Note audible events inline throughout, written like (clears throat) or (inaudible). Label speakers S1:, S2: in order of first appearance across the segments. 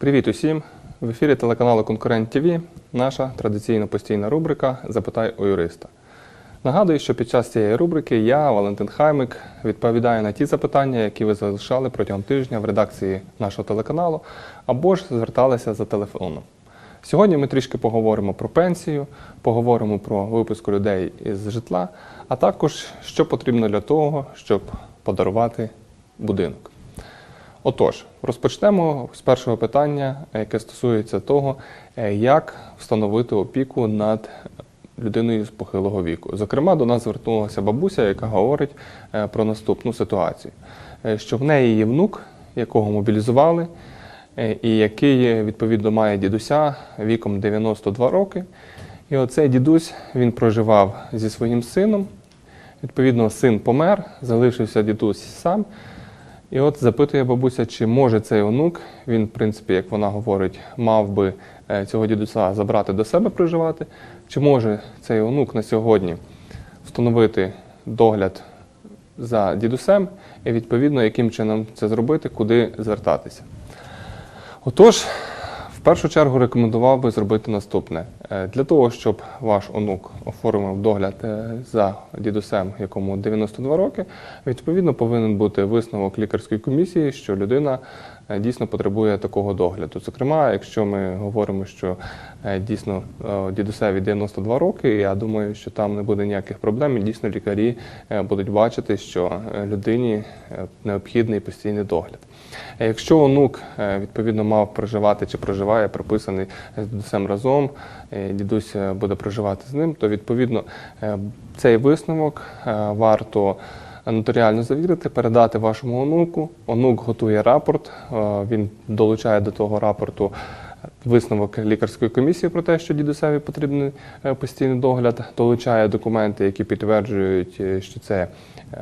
S1: Привіт усім! В ефірі телеканалу Конкурент ТВ наша традиційна постійна рубрика Запитай у юриста. Нагадую, що під час цієї рубрики я, Валентин Хаймик, відповідаю на ті запитання, які ви залишали протягом тижня в редакції нашого телеканалу, або ж зверталися за телефоном. Сьогодні ми трішки поговоримо про пенсію, поговоримо про випуску людей із житла, а також що потрібно для того, щоб подарувати будинок. Отож, розпочнемо з першого питання, яке стосується того, е, як встановити опіку над людиною з похилого віку. Зокрема, до нас звернулася бабуся, яка говорить е, про наступну ситуацію: Е, що в неї є внук, якого мобілізували, е, і який відповідно має дідуся віком 92 роки. І оцей дідусь він проживав зі своїм сином. Відповідно, син помер, залишився дідусь сам. І от запитує бабуся, чи може цей онук, він, в принципі, як вона говорить, мав би е, цього дідуся забрати до себе проживати, чи може цей онук на сьогодні встановити догляд за дідусем, і відповідно, яким чином це зробити, куди звертатися. Отож, в першу чергу рекомендував би зробити наступне. Е, Для того, щоб ваш онук оформив догляд е, за дідусем, якому 92 роки, відповідно повинен бути висновок лікарської комісії, що людина дійсно потребує такого догляду. Зокрема, якщо ми говоримо, що е, дійсно е, дідусеві 92 роки, я думаю, що там не буде ніяких проблем. І дійсно лікарі е, будуть бачити, що е, людині е, необхідний постійний догляд. Е, Якщо онук е, відповідно мав проживати чи проживає, прописаний з дідусем разом, е, дідусь е, буде проживати з ним, то відповідно е, цей висновок е, варто нотаріально завірити, передати вашому онуку. Онук готує рапорт, е, він долучає до того рапорту. Висновок лікарської комісії про те, що дідусеві потрібний е, постійний догляд, долучає документи, які підтверджують, е, що це е,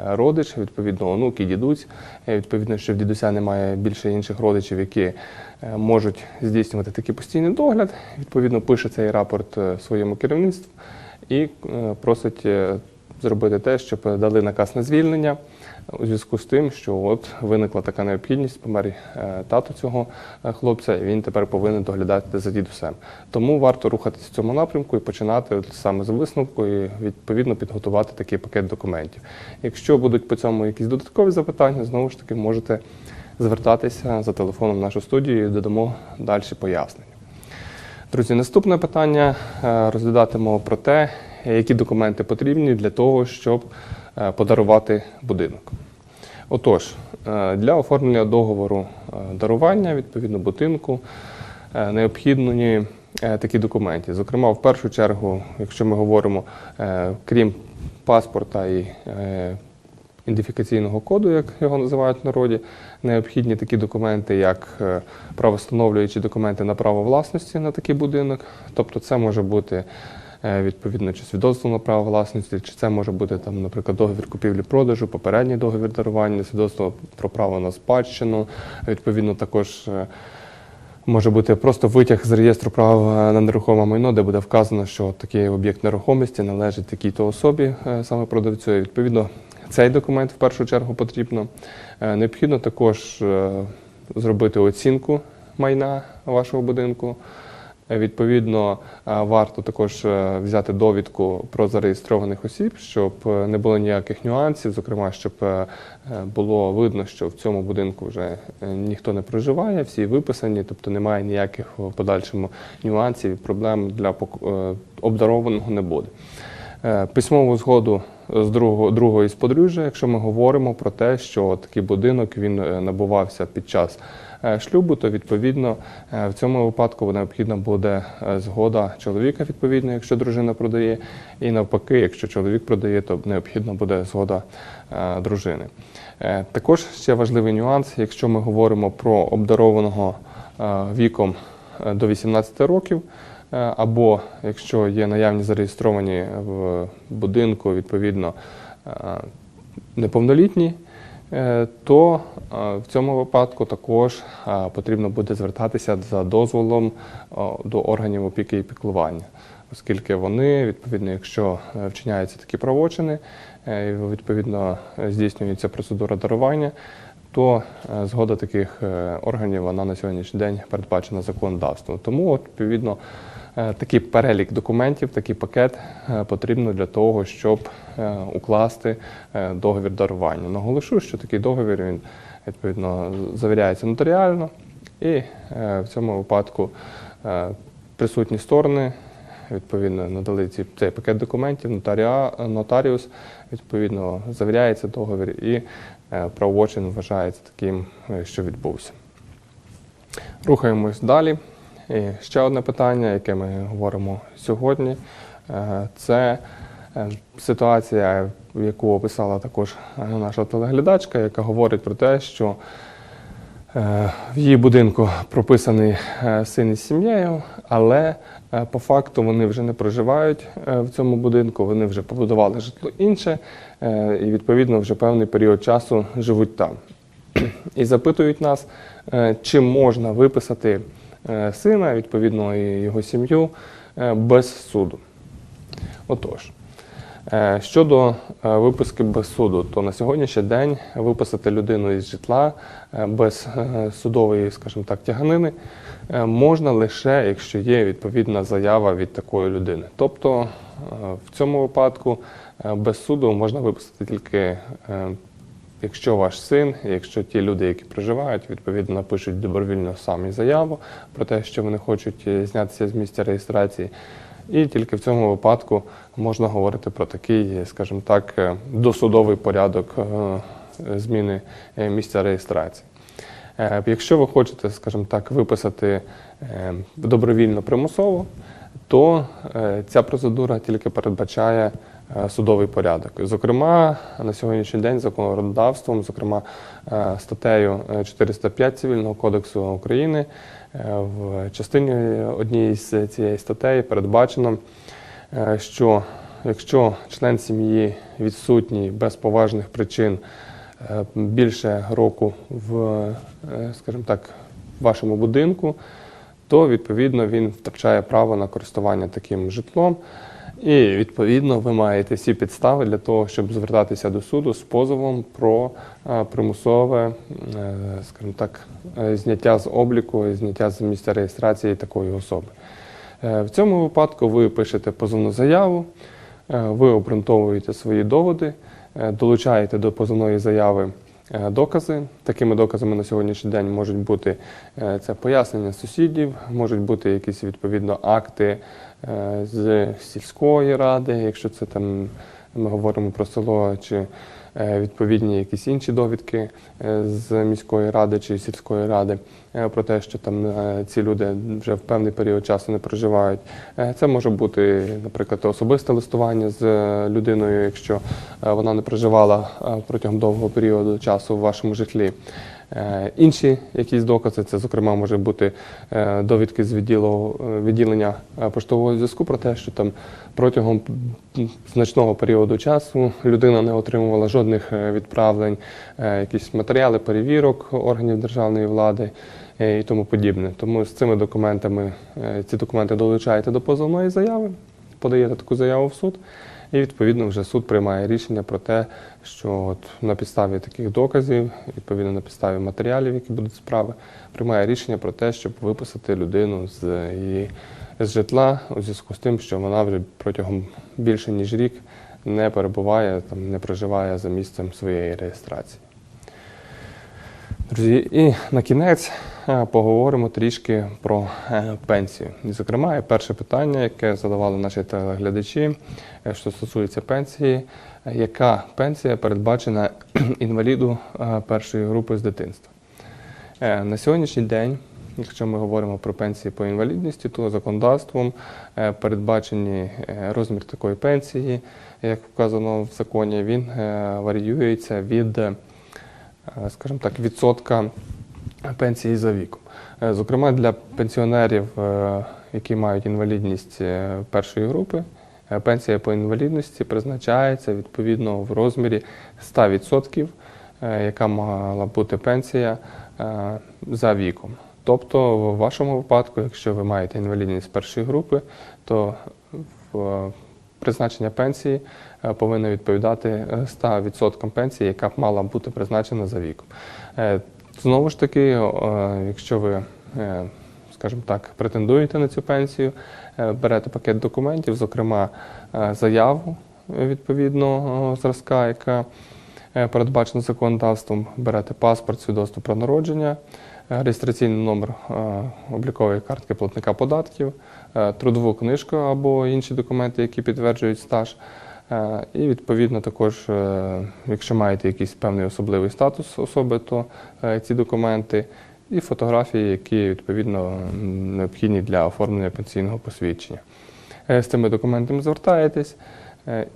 S1: родич, відповідно, онук і дідусь. Відповідно, що в дідуся немає більше інших родичів, які можуть здійснювати такий постійний догляд. Відповідно, пише цей рапорт своєму керівництву і просить зробити те, щоб дали наказ на звільнення у зв'язку з тим, що от виникла така необхідність, помер е, тато цього е, хлопця, і він тепер повинен доглядати за дідусем. Тому варто рухатися в цьому напрямку і починати саме з висновку і відповідно підготувати такий пакет документів. Якщо будуть по цьому якісь додаткові запитання, знову ж таки можете звертатися за телефоном в нашу студію і додамо далі пояснення. Друзі, наступне питання е, розглядатимемо про те, які документи потрібні для того, щоб е, подарувати будинок. Отож, е, для оформлення договору е, дарування відповідно будинку необхідні такі документи. Зокрема, в першу чергу, якщо ми говоримо, крім паспорта і ідентифікаційного коду, як його називають в народі, необхідні такі документи, як правостановлюючі документи на право власності на такий будинок. Тобто це може бути відповідно чи свідоцтво на право власності, чи це може бути там, наприклад, договір купівлі-продажу, попередній договір дарування, свідоцтво про право на спадщину. Відповідно, також. е, Може бути просто витяг з реєстру прав е, на нерухоме майно, де буде вказано, що такий об'єкт нерухомості належить такій-то особі, е, саме продавцю. І, Відповідно, цей документ в першу чергу потрібно. Е, Необхідно також е, зробити оцінку майна вашого будинку. Відповідно, е, варто також е, взяти довідку про зареєстрованих осіб, щоб е, не було ніяких нюансів, зокрема, щоб було видно, що в цьому будинку вже ніхто не проживає, всі виписані, тобто немає ніяких в подальшому нюансів проблем для обдарованого не буде. Письмову згоду з другого, другого із подружжя, якщо ми говоримо про те, що такий будинок він набувався під час шлюбу, то відповідно е, в цьому випадку необхідна буде е, згода чоловіка, відповідно, якщо дружина продає, і навпаки, якщо чоловік продає, то необхідна буде згода е, дружини. Е, Також ще важливий нюанс, якщо ми говоримо про обдарованого е, віком е, до 18 років. Е, Або якщо є наявні зареєстровані в будинку, відповідно е, неповнолітні, е, то е, в цьому випадку також е, потрібно буде звертатися за дозволом до органів опіки і піклування, оскільки вони, відповідно, якщо е, вчиняються такі правочини, е, відповідно е, здійснюється процедура дарування, то е, згода таких е, органів вона на сьогоднішній день передбачена законодавством. Тому, відповідно, е, такий перелік документів, такий пакет потрібно для того, щоб укласти договір дарування. Наголошу, що такий договір він відповідно завіряється нотаріально, і в цьому випадку присутні сторони відповідно надали ці, цей пакет документів, нотаріус відповідно завіряється договір і правочин вважається таким, е, що відбувся. Рухаємось далі. І ще одне питання, яке ми говоримо сьогодні, е, це е, ситуація, яку описала також е, наша телеглядачка, яка говорить про те, що Е, В її будинку прописаний е, син із сім'єю, але е, по факту вони вже не проживають е, в цьому будинку, вони вже побудували житло інше е, і відповідно вже певний період часу живуть там. І запитують нас, е, чи можна виписати е, сина, відповідно, і його сім'ю е, без суду. Отож, Е, Щодо е, виписки без суду, то на сьогоднішній день виписати людину із житла е, без е, судової, скажімо так, тяганини е, можна лише, якщо є відповідна заява від такої людини. Тобто е, в цьому випадку е, без суду можна виписати тільки, е, якщо ваш син, якщо ті люди, які проживають, відповідно напишуть добровільно самі заяву про те, що вони хочуть е, знятися з місця реєстрації. І тільки в цьому випадку можна говорити про такий, скажімо так, е, досудовий порядок е, зміни е, місця реєстрації. Якщо ви хочете, скажімо так, виписати добровільно примусово, то ця процедура тільки передбачає судовий порядок. Зокрема, на сьогоднішній день законодавством, зокрема статтею е, 405 Цивільного кодексу України, в частині однієї з цієї статей передбачено, е, що якщо член сім'ї відсутній без поважних причин е, більше року в, е, скажімо так, вашому будинку, то відповідно він втрачає право на користування таким житлом. І відповідно ви маєте всі підстави для того, щоб звертатися до суду з позовом про е, примусове, е, скажімо так, е, зняття з обліку, зняття з місця реєстрації такої особи. В цьому випадку ви пишете позовну заяву, ви обґрунтовуєте свої доводи, долучаєте до позовної заяви докази. Такими доказами на сьогоднішній день можуть бути е, це пояснення сусідів, можуть бути якісь відповідно акти е, з сільської ради, якщо це там ми говоримо про село чи е, відповідні якісь інші довідки е, з міської ради чи сільської ради е, про те, що там ці люди вже в певний період часу не проживають. Це може бути, наприклад, особисте листування з людиною, якщо вона не проживала протягом довгого періоду часу в вашому житлі. Е, Інші якісь докази, це, зокрема, може бути е, довідки з відділу, е, відділення поштового зв'язку про те, що там протягом значного періоду часу людина не отримувала жодних відправлень, якісь матеріали перевірок органів державної влади і тому подібне. Тому з цими документами ці документи долучаєте до позовної заяви, подаєте таку заяву в суд. І відповідно вже суд приймає рішення про те, що от на підставі таких доказів, відповідно на підставі матеріалів, які будуть справи, приймає рішення про те, щоб виписати людину з її з житла у зв'язку з тим, що вона вже протягом більше ніж рік не перебуває, там не проживає за місцем своєї реєстрації. Друзі, і на кінець поговоримо трішки про е, пенсію. І, зокрема, перше питання, яке задавали наші телеглядачі, е, що стосується пенсії, Е, яка пенсія передбачена (clears throat) інваліду е, першої групи з дитинства? Е, На сьогоднішній день, якщо ми говоримо про пенсії по інвалідності, то законодавством е, передбачені е, розмір такої пенсії, як вказано в законі, він е, варіюється від, е, скажімо так, відсотка пенсії за віком. Е, Зокрема, для пенсіонерів, е, які мають інвалідність е, першої групи, пенсія по інвалідності призначається відповідно в розмірі 100%, е, яка мала бути пенсія за віком. Тобто, в вашому випадку, якщо ви маєте інвалідність першої групи, то призначення пенсії повинно відповідати е, 100% пенсії, яка б мала бути призначена за віком. Знову ж таки, е, якщо ви, е, скажімо так, претендуєте на цю пенсію, е, берете пакет документів, зокрема заяву відповідного зразка, яка передбачена законодавством, берете паспорт, свідоцтво про народження, реєстраційний номер облікової картки платника податків, трудову книжку або інші документи, які підтверджують стаж. Е, І відповідно також, е, якщо маєте якийсь певний особливий статус особи, то е, ці документи і фотографії, які відповідно необхідні для оформлення пенсійного посвідчення. З цими документами звертаєтесь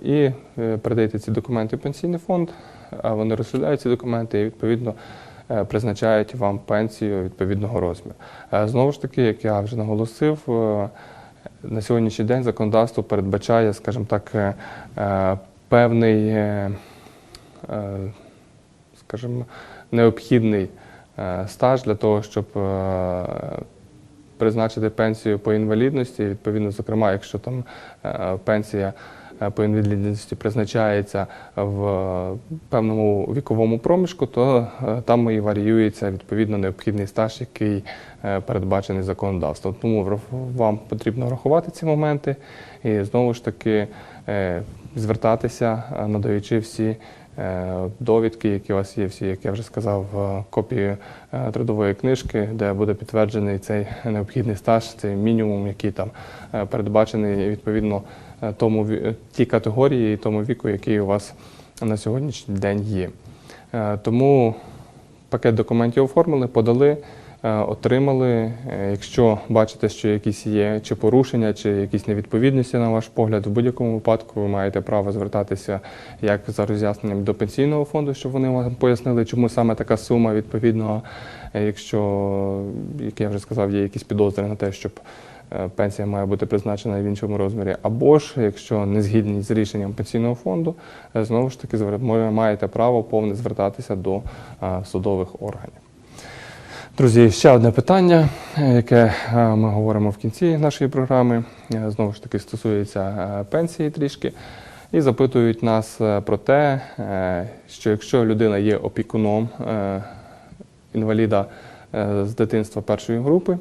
S1: і передаєте ці документи в пенсійний фонд, а вони розглядають ці документи і відповідно призначають вам пенсію відповідного розміру. Знову ж таки, як я вже наголосив, на сьогоднішній день законодавство передбачає, скажімо так, е, е, певний, е, скажімо, необхідний стаж для того, щоб призначити пенсію по інвалідності. Відповідно, зокрема, якщо там пенсія по інвалідності призначається в певному віковому проміжку, то е, там і варіюється відповідно необхідний стаж, який е, передбачений законодавством. Тому вам потрібно врахувати ці моменти і знову ж таки е, звертатися, е, надаючи всі. Е, Довідки, які у вас є, всі, як я вже сказав, копії е, трудової книжки, де буде підтверджений цей необхідний стаж, цей мінімум, який там е, передбачений відповідно тому тій категорії і тому віку, який у вас на сьогоднішній день є. Тому пакет документів оформили, подали, отримали. Е, Якщо бачите, що якісь є чи порушення, чи якісь невідповідності, на ваш погляд, в будь-якому випадку ви маєте право звертатися як за роз'ясненням до пенсійного фонду, щоб вони вам пояснили, чому саме така сума відповідного, Е, якщо, як я вже сказав, є якісь підозри на те, щоб е, пенсія має бути призначена в іншому розмірі, або ж якщо не згідні з рішенням пенсійного фонду, е, знову ж таки маєте право повне звертатися до е, судових органів. Друзі, ще одне питання, е, яке е, ми говоримо в кінці нашої програми, е, знову ж таки стосується пенсії трішки. І запитують нас про те, що якщо людина є опікуном інваліда з дитинства першої групи,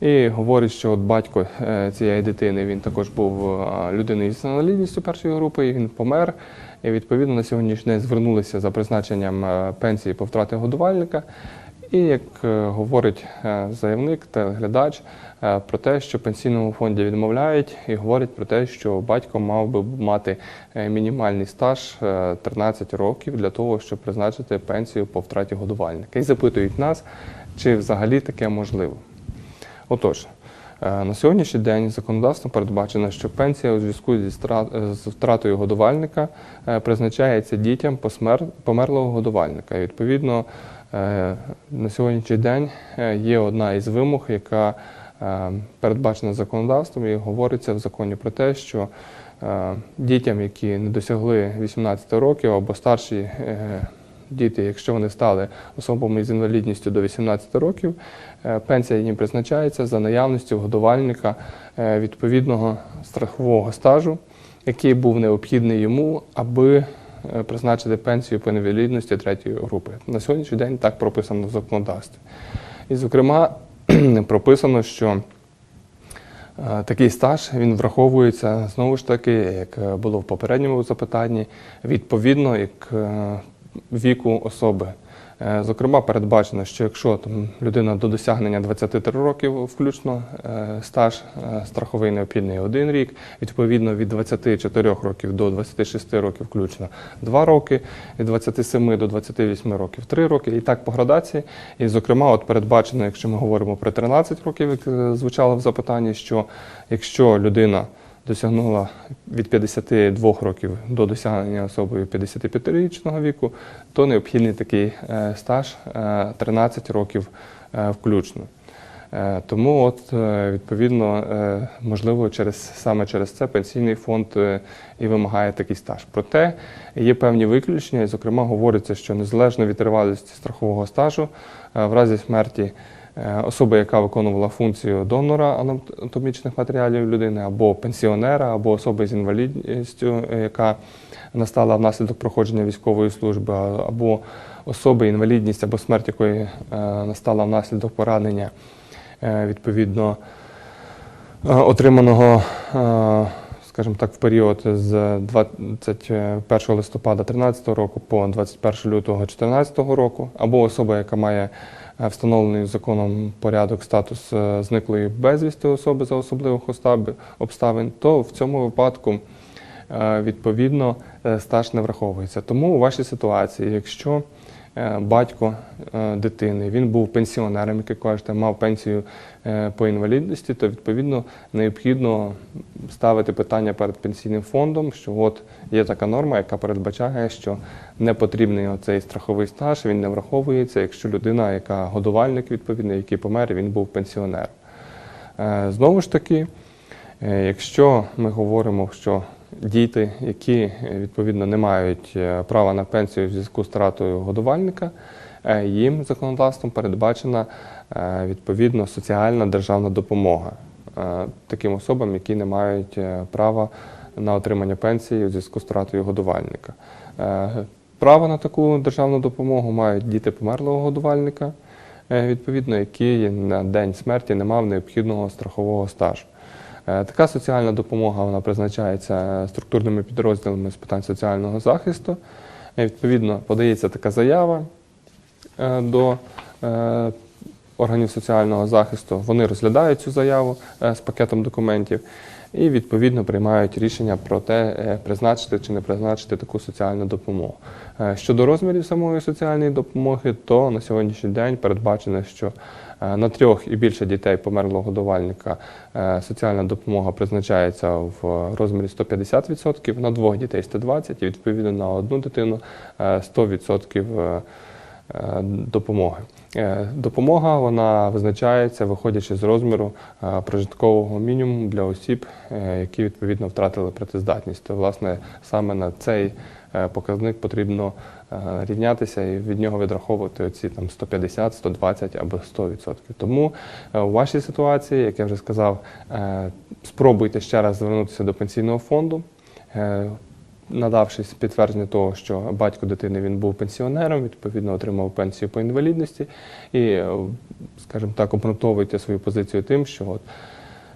S1: і говорить, що от батько цієї дитини він також був людиною з інвалідністю першої групи, і він помер. І відповідно на сьогоднішній день звернулися за призначенням пенсії по втраті годувальника. І як е, говорить е, заявник та глядач е, про те, що пенсійному фонді відмовляють, і говорять про те, що батько мав би мати мінімальний стаж е, 13 років для того, щоб призначити пенсію по втраті годувальника. І запитують нас, чи взагалі таке можливо. Отож, на сьогоднішній день законодавством передбачено, що пенсія у зв'язку зі е, з втратою годувальника е, призначається дітям померлого годувальника. І відповідно е, на сьогоднішній день е, є одна із вимог, яка е, передбачена законодавством, і говориться в законі про те, що е, дітям, які не досягли 18 років або старші е, діти, якщо вони стали особами з інвалідністю до 18 років, е, пенсія їм призначається за наявністю годувальника е, відповідного страхового стажу, який був необхідний йому, аби е, призначити пенсію по інвалідності третьої групи. На сьогоднішній день так прописано в законодавстві. І, зокрема, (clears throat) прописано, що Такий стаж він враховується знову ж таки, як було в попередньому запитанні, відповідно як віку особи. Е, Зокрема, передбачено, що якщо там людина до досягнення 23 років включно е, стаж е, страховий необхідний один рік, відповідно від 24 років до 26 років включно 2 роки, від 27 до 28 років 3 роки, і так по градації. І, зокрема, от передбачено, якщо ми говоримо про 13 років, як звучало в запитанні, що якщо людина досягнула від 52 років до досягнення особою 55-річного віку, то необхідний такий е, стаж е, 13 років е, включно. Е, Тому, от, е, відповідно, е, можливо, через, саме через це пенсійний фонд е, і вимагає такий стаж. Проте є певні виключення, і, зокрема, говориться, що незалежно від тривалості страхового стажу, е, в разі смерті Е, Особа, яка виконувала функцію донора анатомічних матеріалів людини, або пенсіонера, або особи з інвалідністю, е, яка настала внаслідок проходження військової служби, або особи, інвалідність або смерть якої е, настала внаслідок поранення, відповідно отриманого, скажімо так, в період з 21 листопада 2013 року по 21 лютого 2014 року, або особа, яка має встановлений законом порядок статус е, зниклої безвісти особи за особливих обставин, то в цьому випадку е, відповідно е, стаж не враховується. Тому у вашій ситуації, якщо е, батько е, дитини, він був пенсіонером, як ви кажете, мав пенсію е, по інвалідності, то відповідно необхідно ставити питання перед пенсійним фондом, що от є така норма, яка передбачає, що не потрібний оцей страховий стаж, він не враховується, якщо людина, яка годувальник відповідно, який помер, він був пенсіонером. Е, Знову ж таки, е, якщо ми говоримо, що діти, які е, відповідно не мають е, права на пенсію в зв'язку з втратою годувальника, е, їм законодавством передбачена відповідно соціальна державна допомога таким особам, які не мають права на отримання пенсії у зв'язку з втратою годувальника. Право на таку державну допомогу мають діти померлого годувальника, відповідно, який на день смерті не мав необхідного страхового стажу. Е, Така соціальна допомога вона призначається структурними підрозділами з питань соціального захисту. Відповідно, подається така заява е, до е, органів соціального захисту. Вони розглядають цю заяву з пакетом документів і відповідно приймають рішення про те, призначити чи не призначити таку соціальну допомогу. Щодо розмірів самої соціальної допомоги, то на сьогоднішній день передбачено, що на трьох і більше дітей померлого годувальника. Е, соціальна допомога призначається в розмірі 150%, на двох дітей 120% і відповідно на одну дитину е, 100% е, е, допомоги. Е, Допомога вона визначається, виходячи з розміру е, прожиткового мінімуму для осіб, е, які відповідно втратили працездатність. То, власне, саме на цей е, показник потрібно е, рівнятися і від нього відраховувати оці там 150, 120 або 100%. Тому е, у вашій ситуації, як я вже сказав, е, спробуйте ще раз звернутися до пенсійного фонду. Е, надавши підтвердження того, що батько дитини він був пенсіонером, відповідно отримав пенсію по інвалідності, і, е, скажімо так, обґрунтовуйте свою позицію тим, що от,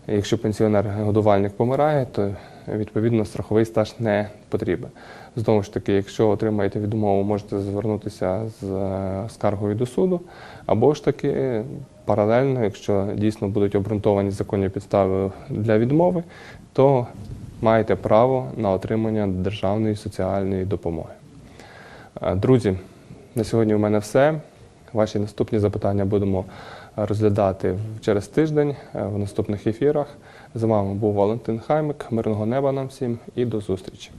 S1: якщо пенсіонер-годувальник помирає, то відповідно страховий стаж не потрібен. Знову ж таки, якщо отримаєте відмову, можете звернутися з е, скаргою до суду, або ж таки паралельно, якщо дійсно будуть обґрунтовані законні підстави для відмови, то маєте право на отримання державної соціальної допомоги. Е, Друзі, на сьогодні у мене все. Ваші наступні запитання будемо розглядати через тиждень е, в наступних ефірах. З вами був Валентин Хаймик. Мирного неба нам всім і до зустрічі.